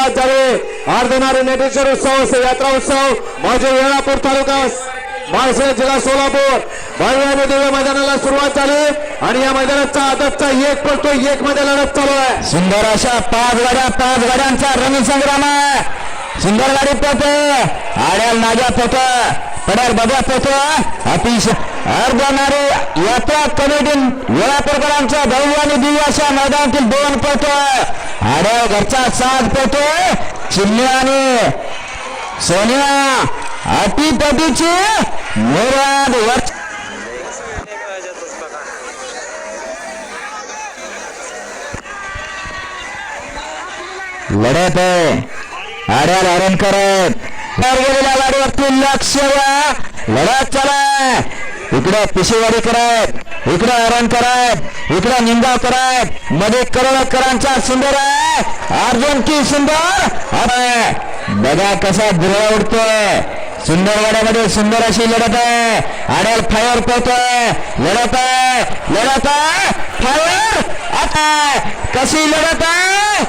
सुरुवात झाली अर्धनारी नेटेश्वर उत्सव यात्रा उत्सव माझे वेळापूर तालुका माळशिरस जिल्हा सोलापूर. भव्य दिव्य मैदानाला सुरुवात झाली. आणि या मैदानाचा आदतचा एक पडतो एक मध्ये लढत चालू आहे. सुंदर अशा पाच गाड्या पाच गाड्यांचा रणसंग्राम आहे. सुंदर गाडी पोत आड्याल नाग्या पोत पड्याल बघ्या पोत अतिशय अर्धनारी यात्रा कमिटीन वेळापूरकरांचा भव्य आणि दिव्याच्या मैदानातील दोन पळतोय. आड्याल घरचा साथ पळतोय. चिमणी आणि सोनिया. अटीपटीची मुराद वर लढत आहे. आड्या आरण करत गेलेल्या गाडीवरती लक्ष लढत चालाय इकडे पिशेवाडी करत इकडे आरण करत इकडे निंदा करत मध्ये करोडकरांचा सुंदर आहे. अर्जुन की सुंदर? अरे बघा कसा धुरा उडतोय. सुंदरवाड्यामध्ये सुंदर अशी लढत आहे. आड्याल फायर पोहतोय. लढत आहे लढत आहे. फायर? आता कशी लढत आहे?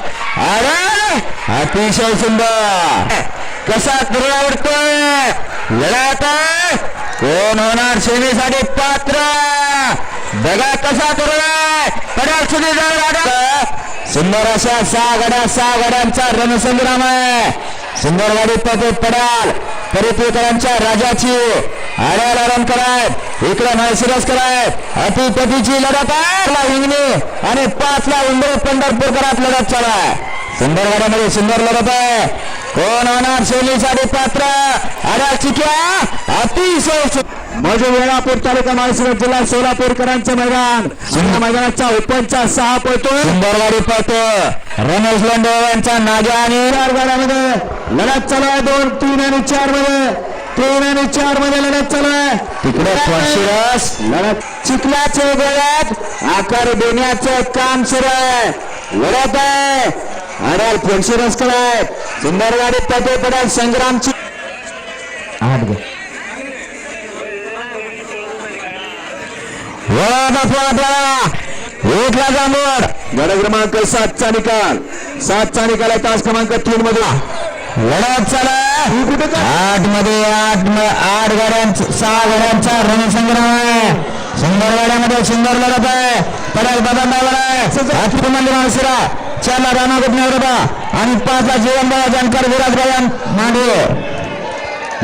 अरे अतिशय सुंदर. कसा धुरा उडतोय. लढत आहे. कोण होणार सेवेसाठी पात्र! बघा कसा धुरा पडाल सुधी सुंदर अशा सहा गड्या सहा गड्यांचा रणसंग्राम आहे. सुंदर गाडी पदे पडाल. परिपूरकरांच्या राजाची आड्याला आराम करायत. इकडे माळशिरस करायत. अतिपतीची लढत आहे. हिंगणी आणि पाचला ला पंढरपूरकरात लढत चालू आहे. सुंदर गाड्यामध्ये सुंदर लढत आहे. कोण होणार शैलीसाठी पात्र. आड्या चिक्या अतिशय माझे वेळापूर तालुका माळशिरस जिल्हा सोलापूरकरांचं मैदान. या मैदानाचा ओपनचा सहा पळतोय. सुंदर गाडी पळतो रमेश लोंढे यांचा नाग्या आणि चार गाड्यामध्ये लढत चालू आहे दोन तीन आणि चारमध्ये तीन आणि चारमध्ये लढत चालू आहे. तिकडे फळशिरस. लढत चिखलाचे गळ्यात. आकार देण्याचं काम सुरू आहे. लढत आहे. अडाल फळशिरस कराय सुंदर गाडी पदे पडाल संग्रामची. आठ आपला एकला जांभूळ. गड क्रमांक सातचा निकाल. सातचा निकाल आहे तास क्रमांक तीन मध्ये लढत चला आठमध्ये आठ आठ गाड्यांचा सहा गाड्यांचा रणसंग्राम आहे. सुंदर गाड्यामध्ये सुंदर लढत आहे. पडेल बदल आहे. मंदिर माणसिरा चारला राणा गुटण्यावर आणि पाचला जीवन बाबा जानकर विराज बयान मांडवे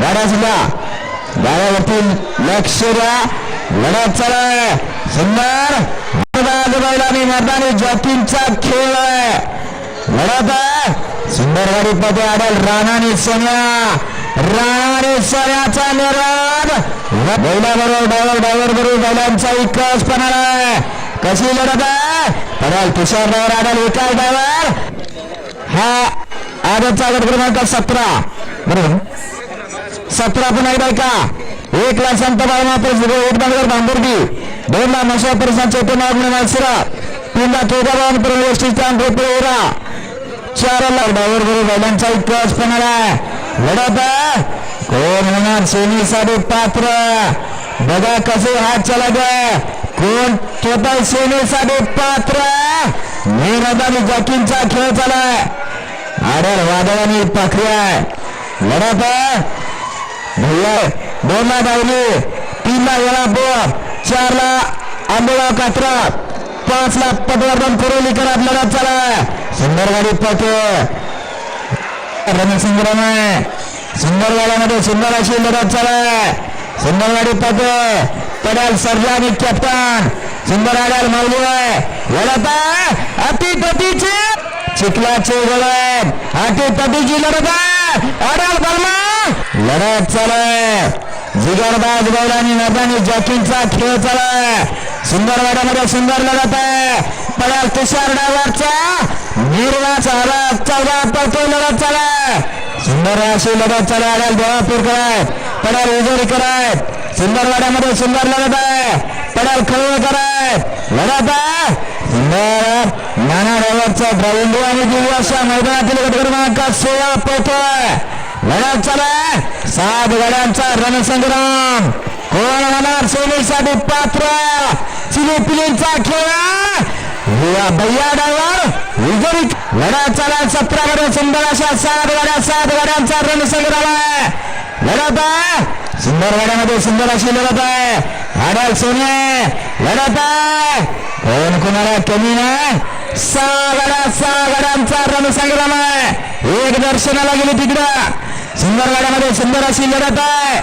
गाड्या सुद्धा गाड्यावरती लक्ष द्या. लढत चालू आहे सुंदर आणि मर्दानी जॉकींचा खेळ आहे. लढत आहे. सुंदर गाडी मध्ये आढळ राणाने सोन्या. राणाने सोन्याचा निराद बैलाबरोबर डायव्हर डायव्हर बरोबर बैलांचा विकास पण आहे. कशी लढत आहे? पडाल तुषार ड्रायव्हर आढळ विकास ड्रायव्हर. हा आजचा गट क्रमांक सतरा. बरोबर? सतरा पुन्हा एकदा का? एक ला संत बाळ एक नगर भांबुर्गी. दोन ला मशा परिसरात चैतन्य नागणे मालसिरा तीन ला तुळजाभवन प्रवेशिष्टान रोपेरा चार ला डावर बरोबर बैलांचा इतिहास पण आला लढत कोण होणार? सोनी सेनेसाठी पात्र. बघा कसे हात चला आहे कोण? स्वतः सेनेसाठी पात्र मेहनत आणि जॉकिंगचा खेळ चालाय आडर वादळाने पाखरी आहे. लढत आहे. भैया दोन धावली. तीनला तीन ला चारला चार आंबोळा कात्रा. पाचला पटवर्धन कुरोली करत लढत चालाय सुंदर गाडी पळतो रणसंग्राम आहे. सुंदर गाड्यामध्ये सुंदर अशी लढत चालाय सुंदर गाडी कडाल पड्याल कॅप्टन सुंदर आडाल माऊली आहे लढत आहे अतिपतीची चिखलाचे गळत अतिपतीची लढत आहे. आड्याल बर्मा लढत चालय. जिगरबाज बैलांनी नदानी जॉकिंगचा खेळ चालय. सुंदर वाड्यामध्ये सुंदर लढत आहे. पडाल तुषार डायव्हरचा निर्वाचा आला चौदा पडतो लढत चालय. सुंदर अशी लढत चालय आड्याल देवापूर कराय पडाल उजोरी कराय सुंदर वाड्यामध्ये सुंदर लढत आहे. पडाल खळवळ आहे लढत आहे. सुंदर नाना ड्रायव्हरचा ड्रायव्हिंग आणि दिव्य अशा मैदानातील गट क्रमांक सोळा पोहोचतोय लढत चालाय सात गाड्यांचा रणसंग्राम. कोण होणार सेनेसाठी पात्र? चिली पिलींचा खेळ. भैया डायव्हर विजयी लढा चला सतरा गाड्या सुंदर अशा सात गाड्या सात गाड्यांचा रणसंग्राम आहे. लढत आहे. सुंदर गाड्यामध्ये सुंदर अशी लढत आहे. गाड्या सोने लढत आहे. कोण कोणाला कमी नाही? सहा गाड्या सहा गाड्यांचा रणसंग्राम आहे. एक दर्शनाला गेली तिकडं. सुंदर गाड्यामध्ये सुंदर अशी लढत आहे.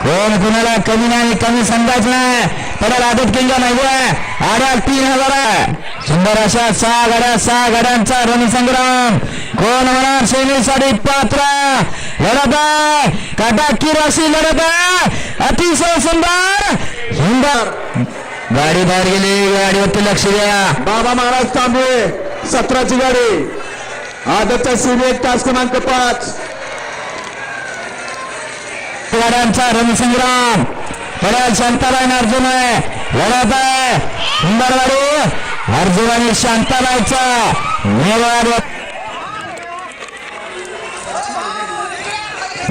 कोण कोणाला कमी नाही कमी समजायचं नाही. पडेल आदत केंद्र नाही आहे आड्या तीन हजार आहे. सुंदर अशा सहा गाड्या सहा गाड्यांचा रणसंग्राम. कोण होणार? सैनिकसाठी पात्र. लढत आहे लढत आहे अतिशय सुंदर! सुंदर! गाडी बाहेर गेली गाडीवरती लक्ष द्या. बाबा महाराज तांबे सतराची गाडी. आदतच्या सीमेत तास क्रमांक पाच. गाड्यांचा रणसंग्राम. पडेल शांताबाई अर्जुन आहे लढत आहे सुंदर गाडी. अर्जुन आणि शांताबाईचा. मेवाड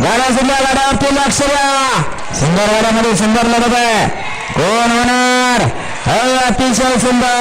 गाड्या सुद्धा लढावरती लक्ष द्या सुंदर वाड्यामध्ये सुंदर लढत आहे. कोण होणार? अतिशय सुंदर.